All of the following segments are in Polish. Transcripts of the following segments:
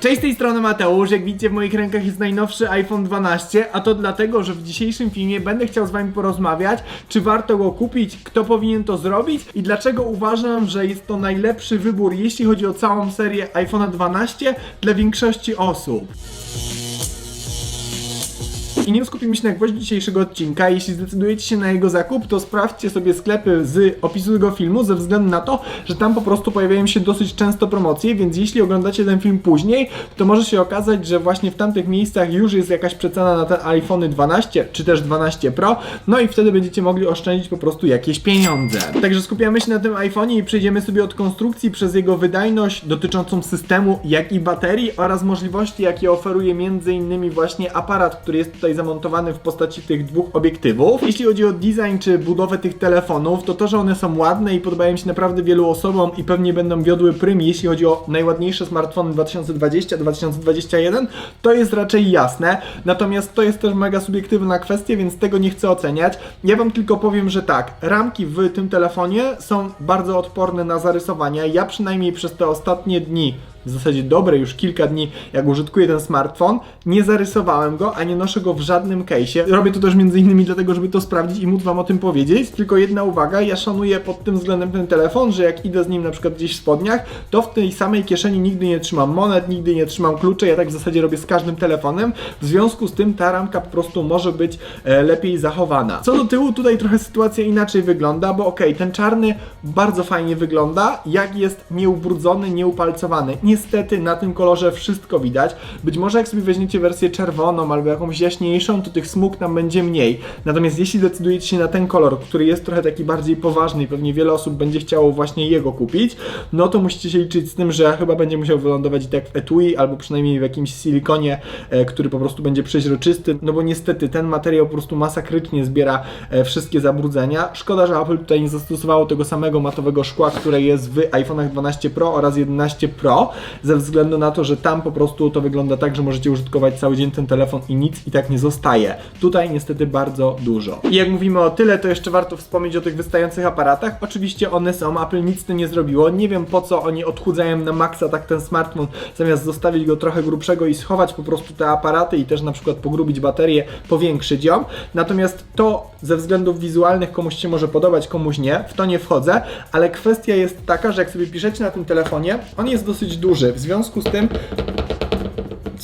Cześć, z tej strony Mateusz. Jak widzicie w moich rękach jest najnowszy iPhone 12, a to dlatego, że w dzisiejszym filmie będę chciał z wami porozmawiać, czy warto go kupić, kto powinien to zrobić i dlaczego uważam, że jest to najlepszy wybór, jeśli chodzi o całą serię iPhone 12 dla większości osób. I nim skupimy się na gwoździ dzisiejszego odcinka. Jeśli zdecydujecie się na jego zakup, to sprawdźcie sobie sklepy z opisu tego filmu, ze względu na to, że tam po prostu pojawiają się dosyć często promocje, więc jeśli oglądacie ten film później, to może się okazać, że właśnie w tamtych miejscach już jest jakaś przecena na te iPhony 12 czy też 12 Pro, no i wtedy będziecie mogli oszczędzić po prostu jakieś pieniądze. Także skupiamy się na tym iPhone'ie i przejdziemy sobie od konstrukcji przez jego wydajność dotyczącą systemu, jak i baterii oraz możliwości, jakie oferuje m.in. właśnie aparat, który jest tutaj zamontowany w postaci tych dwóch obiektywów. Jeśli chodzi o design czy budowę tych telefonów, to to, że one są ładne i podobają się naprawdę wielu osobom i pewnie będą wiodły prym, jeśli chodzi o najładniejsze smartfony 2020-2021, to jest raczej jasne. Natomiast to jest też mega subiektywna kwestia, więc tego nie chcę oceniać. Ja wam tylko powiem, że tak, ramki w tym telefonie są bardzo odporne na zarysowania. Ja przynajmniej przez te ostatnie dni w zasadzie dobre już kilka dni, jak użytkuję ten smartfon, nie zarysowałem go, a nie noszę go w żadnym case'ie. Robię to też między innymi dlatego, żeby to sprawdzić i móc wam o tym powiedzieć. Tylko jedna uwaga, ja szanuję pod tym względem ten telefon, że jak idę z nim na przykład gdzieś w spodniach, to w tej samej kieszeni nigdy nie trzymam monet, nigdy nie trzymam kluczy, ja tak w zasadzie robię z każdym telefonem. W związku z tym ta ramka po prostu może być e, lepiej zachowana. Co do tyłu, tutaj trochę sytuacja inaczej wygląda, bo okej, ten czarny bardzo fajnie wygląda, jak jest nieubrudzony, nieupalcowany. Niestety na tym kolorze wszystko widać. Być może jak sobie weźmiecie wersję czerwoną albo jakąś jaśniejszą, to tych smug tam będzie mniej. Natomiast jeśli decydujecie się na ten kolor, który jest trochę taki bardziej poważny i pewnie wiele osób będzie chciało właśnie jego kupić, no to musicie się liczyć z tym, że chyba będzie musiał wylądować i tak w etui albo przynajmniej w jakimś silikonie, e, który po prostu będzie przeźroczysty, no bo niestety ten materiał po prostu masakrycznie zbiera e, wszystkie zabrudzenia. Szkoda, że Apple tutaj nie zastosowało tego samego matowego szkła, które jest w iPhone'ach 12 Pro oraz 11 Pro, ze względu na to, że tam po prostu to wygląda tak, że możecie użytkować cały dzień ten telefon i nic i tak nie zostaje. Tutaj niestety bardzo dużo. I jak mówimy o tyle, to jeszcze warto wspomnieć o tych wystających aparatach. Oczywiście one są, Apple nic z tym nie zrobiło. Nie wiem po co oni odchudzają na maksa tak ten smartfon, zamiast zostawić go trochę grubszego i schować po prostu te aparaty i też na przykład pogrubić baterię, powiększyć ją. Natomiast to ze względów wizualnych komuś się może podobać, komuś nie, w to nie wchodzę, ale kwestia jest taka, że jak sobie piszecie na tym telefonie, on jest dosyć duży. W związku z tym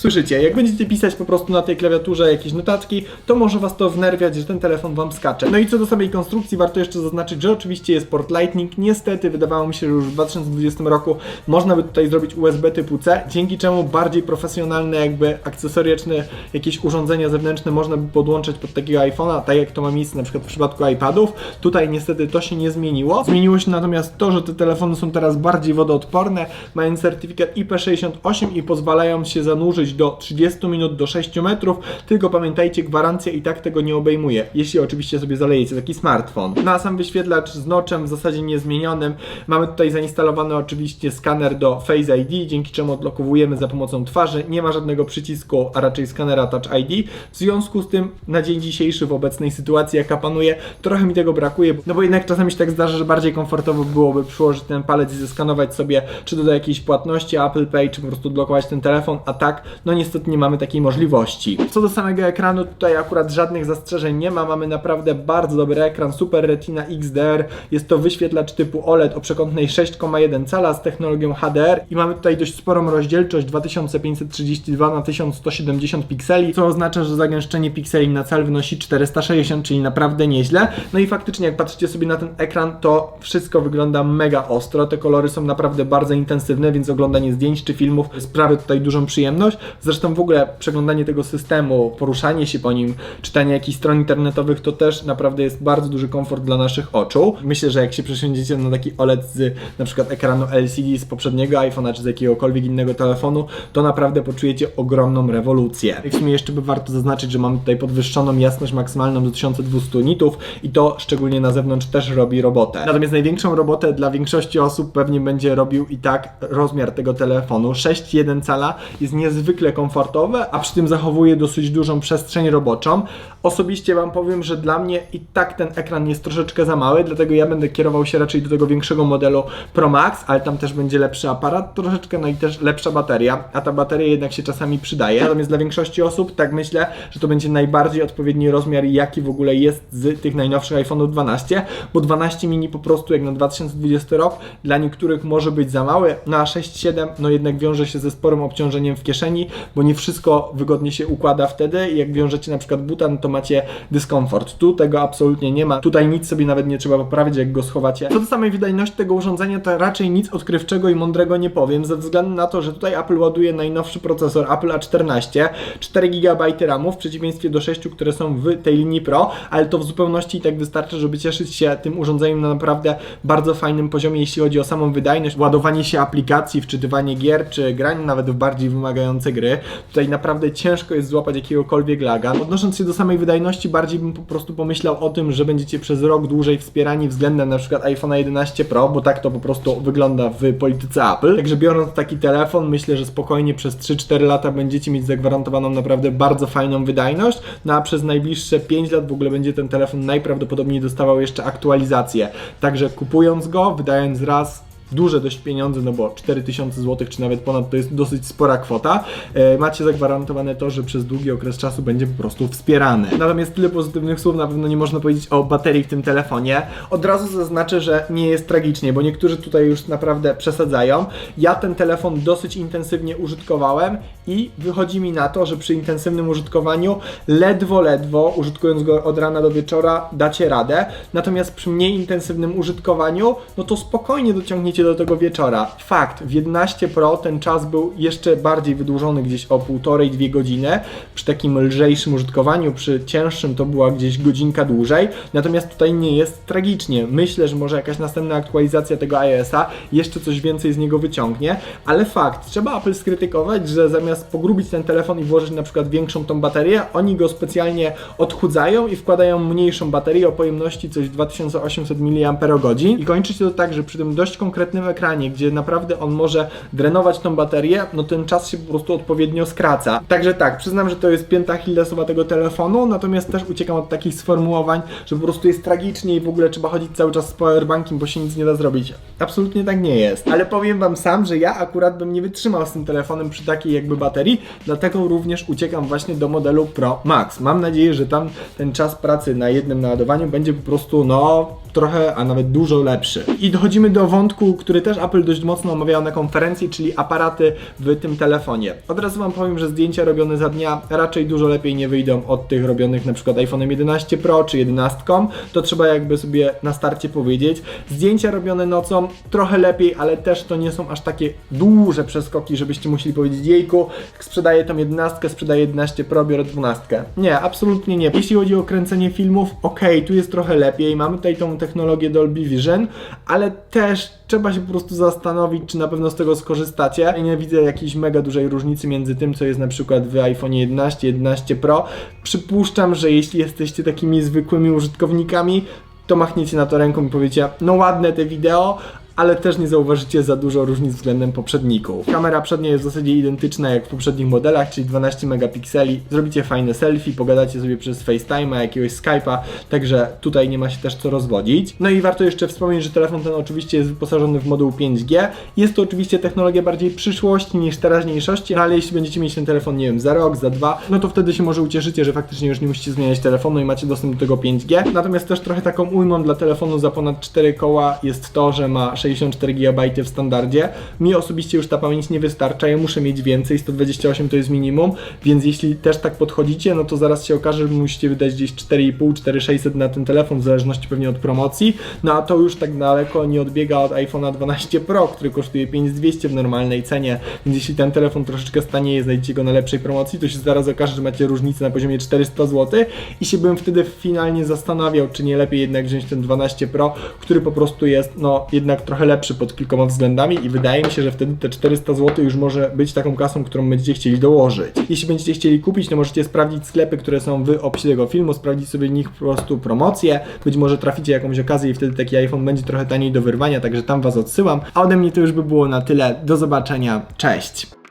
Słyszycie, jak będziecie pisać po prostu na tej klawiaturze jakieś notatki, to może Was to wnerwiać, że ten telefon Wam skacze. No i co do samej konstrukcji, warto jeszcze zaznaczyć, że oczywiście jest port Lightning. Niestety, wydawało mi się, że już w 2020 roku można by tutaj zrobić USB typu C, dzięki czemu bardziej profesjonalne, jakby akcesoriczne jakieś urządzenia zewnętrzne można by podłączyć pod takiego iPhone'a, tak jak to ma miejsce na przykład w przypadku iPadów. Tutaj niestety to się nie zmieniło. Zmieniło się natomiast to, że te telefony są teraz bardziej wodoodporne, mają certyfikat IP68 i pozwalają się zanurzyć do 30 minut do 6 metrów, tylko pamiętajcie, gwarancja i tak tego nie obejmuje, jeśli oczywiście sobie zalejecie taki smartfon. Na sam wyświetlacz z noczem w zasadzie niezmienionym. Mamy tutaj zainstalowany oczywiście skaner do Face ID, dzięki czemu odblokowujemy za pomocą twarzy. Nie ma żadnego przycisku, a raczej skanera Touch ID. W związku z tym na dzień dzisiejszy w obecnej sytuacji, jaka panuje, trochę mi tego brakuje, no bo jednak czasami się tak zdarza, że bardziej komfortowo byłoby przyłożyć ten palec i zeskanować sobie, czy to do jakiejś płatności Apple Pay, czy po prostu odblokować ten telefon, a tak no niestety nie mamy takiej możliwości. Co do samego ekranu, tutaj akurat żadnych zastrzeżeń nie ma, mamy naprawdę bardzo dobry ekran, Super Retina XDR, jest to wyświetlacz typu OLED o przekątnej 6,1 cala z technologią HDR i mamy tutaj dość sporą rozdzielczość 2532 na 1170 pikseli, co oznacza, że zagęszczenie pikseli na cal wynosi 460, czyli naprawdę nieźle. No i faktycznie jak patrzycie sobie na ten ekran, to wszystko wygląda mega ostro, te kolory są naprawdę bardzo intensywne, więc oglądanie zdjęć czy filmów sprawia tutaj dużą przyjemność. Zresztą w ogóle przeglądanie tego systemu, poruszanie się po nim, czytanie jakichś stron internetowych to też naprawdę jest bardzo duży komfort dla naszych oczu. Myślę, że jak się przesiądziecie na taki OLED z na przykład ekranu LCD z poprzedniego iPhone'a czy z jakiegokolwiek innego telefonu, to naprawdę poczujecie ogromną rewolucję. W sumie jeszcze by warto zaznaczyć, że mamy tutaj podwyższoną jasność maksymalną do 1200 nitów i to szczególnie na zewnątrz też robi robotę. Natomiast największą robotę dla większości osób pewnie będzie robił i tak rozmiar tego telefonu. 6,1 cala jest niezwykle niezwykle komfortowe, a przy tym zachowuje dosyć dużą przestrzeń roboczą. Osobiście Wam powiem, że dla mnie i tak ten ekran jest troszeczkę za mały, dlatego ja będę kierował się raczej do tego większego modelu Pro Max, ale tam też będzie lepszy aparat troszeczkę, no i też lepsza bateria, a ta bateria jednak się czasami przydaje. Natomiast dla większości osób, tak myślę, że to będzie najbardziej odpowiedni rozmiar, jaki w ogóle jest z tych najnowszych iPhone'ów 12, bo 12 mini po prostu jak na 2020 rok dla niektórych może być za mały, no a 6-7 no jednak wiąże się ze sporym obciążeniem w kieszeni, bo nie wszystko wygodnie się układa wtedy i jak wiążecie na przykład buta, no to macie dyskomfort. Tu tego absolutnie nie ma. Tutaj nic sobie nawet nie trzeba poprawić, jak go schowacie. Co do samej wydajności tego urządzenia, to raczej nic odkrywczego i mądrego nie powiem, ze względu na to, że tutaj Apple ładuje najnowszy procesor Apple A14, 4 GB RAMu w przeciwieństwie do 6, które są w tej linii Pro, ale to w zupełności i tak wystarczy, żeby cieszyć się tym urządzeniem na naprawdę bardzo fajnym poziomie, jeśli chodzi o samą wydajność, ładowanie się aplikacji, wczytywanie gier, czy granie nawet w bardziej wymagające gry. Tutaj naprawdę ciężko jest złapać jakiegokolwiek laga. Odnosząc się do samej wydajności, bardziej bym po prostu pomyślał o tym, że będziecie przez rok dłużej wspierani względem na przykład iPhone'a 11 Pro, bo tak to po prostu wygląda w polityce Apple. Także biorąc taki telefon, myślę, że spokojnie przez 3-4 lata będziecie mieć zagwarantowaną naprawdę bardzo fajną wydajność, no a przez najbliższe 5 lat w ogóle będzie ten telefon najprawdopodobniej dostawał jeszcze aktualizację. Także kupując go, wydając raz duże dość pieniądze, no bo 4000 zł czy nawet ponad to jest dosyć spora kwota, e, macie zagwarantowane to, że przez długi okres czasu będzie po prostu wspierany. Natomiast tyle pozytywnych słów na pewno nie można powiedzieć o baterii w tym telefonie. Od razu zaznaczę, że nie jest tragicznie, bo niektórzy tutaj już naprawdę przesadzają. Ja ten telefon dosyć intensywnie użytkowałem i wychodzi mi na to, że przy intensywnym użytkowaniu ledwo, ledwo, użytkując go od rana do wieczora, dacie radę. Natomiast przy mniej intensywnym użytkowaniu, no to spokojnie dociągniecie do tego wieczora. Fakt, w 11 Pro ten czas był jeszcze bardziej wydłużony, gdzieś o półtorej, dwie godziny. Przy takim lżejszym użytkowaniu, przy cięższym to była gdzieś godzinka dłużej. Natomiast tutaj nie jest tragicznie. Myślę, że może jakaś następna aktualizacja tego iOS-a jeszcze coś więcej z niego wyciągnie, ale fakt, trzeba Apple skrytykować, że zamiast pogrubić ten telefon i włożyć na przykład większą tą baterię, oni go specjalnie odchudzają i wkładają mniejszą baterię o pojemności coś 2800 mAh i kończy się to tak, że przy tym dość konkretnym ekranie, gdzie naprawdę on może drenować tą baterię, no ten czas się po prostu odpowiednio skraca. Także tak, przyznam, że to jest pięta Achillesowa tego telefonu, natomiast też uciekam od takich sformułowań, że po prostu jest tragicznie i w ogóle trzeba chodzić cały czas z powerbankiem, bo się nic nie da zrobić. Absolutnie tak nie jest. Ale powiem wam sam, że ja akurat bym nie wytrzymał z tym telefonem przy takiej jakby baterii, dlatego również uciekam właśnie do modelu Pro Max. Mam nadzieję, że tam ten czas pracy na jednym naładowaniu będzie po prostu no trochę, a nawet dużo lepszy. I dochodzimy do wątku, który też Apple dość mocno omawiał na konferencji, czyli aparaty w tym telefonie. Od razu Wam powiem, że zdjęcia robione za dnia raczej dużo lepiej nie wyjdą od tych robionych na przykład iPhone'em 11 Pro czy 11. To trzeba jakby sobie na starcie powiedzieć. Zdjęcia robione nocą trochę lepiej, ale też to nie są aż takie duże przeskoki, żebyście musieli powiedzieć jejku, sprzedaję tą 11, sprzedaję 11 Pro, biorę 12. Nie, absolutnie nie. Jeśli chodzi o kręcenie filmów, ok, tu jest trochę lepiej, mamy tutaj tą technologię Dolby Vision, ale też trzeba się po prostu zastanowić, czy na pewno z tego skorzystacie. Ja nie widzę jakiejś mega dużej różnicy między tym, co jest na przykład w iPhone 11, 11 Pro. Przypuszczam, że jeśli jesteście takimi zwykłymi użytkownikami, to machniecie na to ręką i powiecie, no ładne te wideo, ale też nie zauważycie za dużo różnic względem poprzedników. Kamera przednia jest w zasadzie identyczna jak w poprzednich modelach, czyli 12 megapikseli. Zrobicie fajne selfie, pogadacie sobie przez FaceTime'a, jakiegoś Skype'a, także tutaj nie ma się też co rozwodzić. No i warto jeszcze wspomnieć, że telefon ten oczywiście jest wyposażony w moduł 5G. Jest to oczywiście technologia bardziej przyszłości niż teraźniejszości, no ale jeśli będziecie mieć ten telefon, nie wiem, za rok, za dwa, no to wtedy się może ucieszycie, że faktycznie już nie musicie zmieniać telefonu i macie dostęp do tego 5G. Natomiast też trochę taką ujmą dla telefonu za ponad 4 koła jest to, że ma 64 GB w standardzie. Mi osobiście już ta pamięć nie wystarcza, ja muszę mieć więcej, 128 to jest minimum, więc jeśli też tak podchodzicie, no to zaraz się okaże, że musicie wydać gdzieś 4,5, 4,600 na ten telefon, w zależności pewnie od promocji, no a to już tak daleko nie odbiega od iPhone'a 12 Pro, który kosztuje 5200 w normalnej cenie, więc jeśli ten telefon troszeczkę stanieje, znajdziecie go na lepszej promocji, to się zaraz okaże, że macie różnicę na poziomie 400 zł i się bym wtedy finalnie zastanawiał, czy nie lepiej jednak wziąć ten 12 Pro, który po prostu jest, no jednak trochę lepszy pod kilkoma względami i wydaje mi się, że wtedy te 400 zł już może być taką kasą, którą będziecie chcieli dołożyć. Jeśli będziecie chcieli kupić, to możecie sprawdzić sklepy, które są w opisie tego filmu, sprawdzić sobie w nich po prostu promocje, być może traficie jakąś okazję i wtedy taki iPhone będzie trochę taniej do wyrwania, także tam Was odsyłam. A ode mnie to już by było na tyle. Do zobaczenia. Cześć!